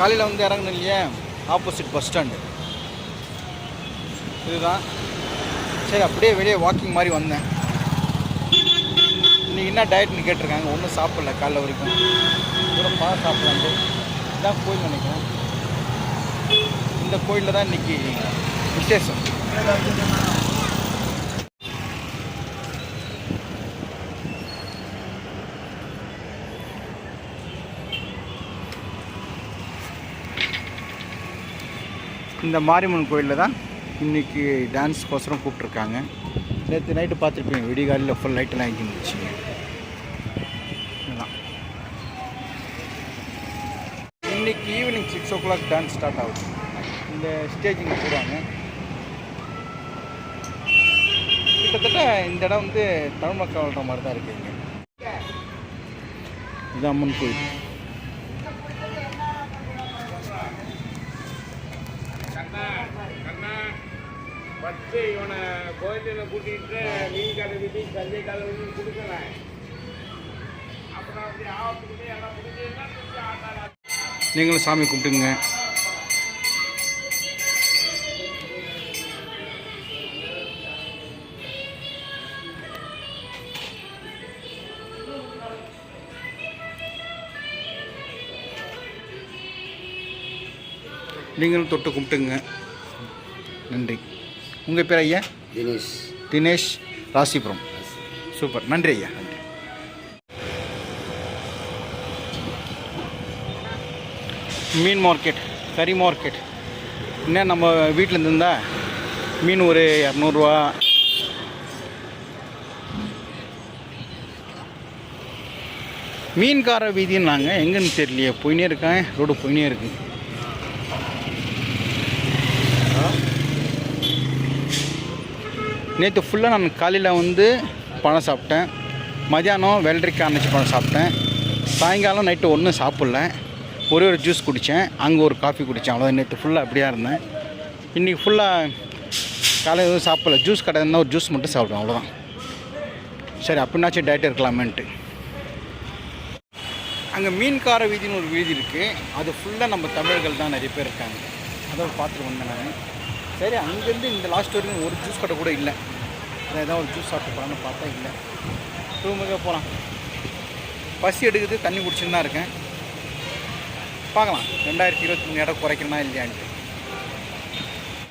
காலையில் வந்து இறங்கணும் இல்லையே? ஆப்போசிட் பஸ் ஸ்டாண்டு இதுதான். சரி அப்படியே வெளியே வாக்கிங் மாதிரி வந்தேன். இன்னைக்கு என்ன டயட்னு கேட்டிருக்காங்க. ஒன்றும் சாப்பிடல காலைல வரைக்கும். கூட பழம் சாப்பிடலான்ட்டு இதான் கோயில் நினைக்கிறேன். இந்த கோயிலில் தான் இன்னைக்கு விசேஷம். இந்த மாரியம்மன் கோயிலில் தான் இன்றைக்கி டான்ஸ்க்கோசரம் கூப்பிட்ருக்காங்க நேற்று நைட்டு பார்த்துருப்பீங்க விடிகாலில் ஃபுல் லைட்டெல்லாம் இருந்துச்சு இதுதான் இன்னைக்கு evening six o'clock dance start ஆகுது. இந்த ஸ்டேஜிங் போடுவாங்க. கிட்டத்தட்ட இந்த இடம் வந்து தமிழ் மக்கள் வாழ்கிற மாதிரி தான் இருக்குதுங்க இதுதான் இது அம்மன் கோயில். ஃபஸ்ட்டு இவனை கோயிலில் கூட்டிகிட்டு மீன் கடை விட்டு சந்தை கடை கொடுக்குறேன் அப்புறம் அப்படி எல்லாம் முடிஞ்சதுன்னா நீங்களும் சாமி கும்பிட்டுங்க. நீங்களும் தொட்டு கும்பிட்டுங்க. நன்றி. உங்கள் பேர் ஐயா? தினேஷ். தினேஷ் ராசிபுரம். சூப்பர். நன்றி ஐயா. நன்றி மீன் மார்க்கெட் கறி மார்க்கெட். என்ன நம்ம வீட்டில் இருந்தா மீன் ஒரு இரநூறுவா. மீன்கார வீதின்னாங்க. எங்கன்னு தெரியலையே. போயினே இருக்கேன். ரோடு போயினே இருக்கு. நேற்று ஃபுல்லாக நான் காலையில் வந்து பழம் சாப்பிட்டேன். மதியானம் வெள்ளரிக்காய் அணைச்சி பழம் சாப்பிட்டேன். சாயங்காலம் நைட்டு ஒன்றும் சாப்பிட்ல. ஒரே ஒரு ஜூஸ் குடித்தேன் அங்கே ஒரு காஃபி குடித்தேன் அவ்வளோதான் நேற்று ஃபுல்லாக அப்படியா இருந்தேன். இன்றைக்கி ஃபுல்லாக காலையில் எதுவும் சாப்பிடல. ஜூஸ் கடை இருந்தால் ஒரு ஜூஸ் மட்டும் சாப்பிடுவேன். அவ்வளோதான் சரி அப்படின்னாச்சும் டயட் இருக்கலாமேன்ட்டு. அங்கே மீன்கார வீதின்னு ஒரு வீதி இருக்குது அது ஃபுல்லாக நம்ம தமிழர்கள் தான் நிறைய பேர் இருக்காங்க. அதை பார்த்துட்டு வந்தேன் நான். சரி அங்கேருந்து இந்த லாஸ்ட் வரைக்கும் ஒரு ஜூஸ் கடை கூட இல்லை. நான் ஏதாவது ஒரு ஜூஸ் சாப்பிட்டு போகலான்னு பார்த்தா இல்லை. ரூமுக்கே போகலாம் பசி எடுக்குது தண்ணி குடிச்சுன்னு தான் இருக்கேன். பார்க்கலாம். ரெண்டாயிரத்தி இருபத்தி மூணு இடம் குறைக்கணுமா இல்லையான்ட்டு.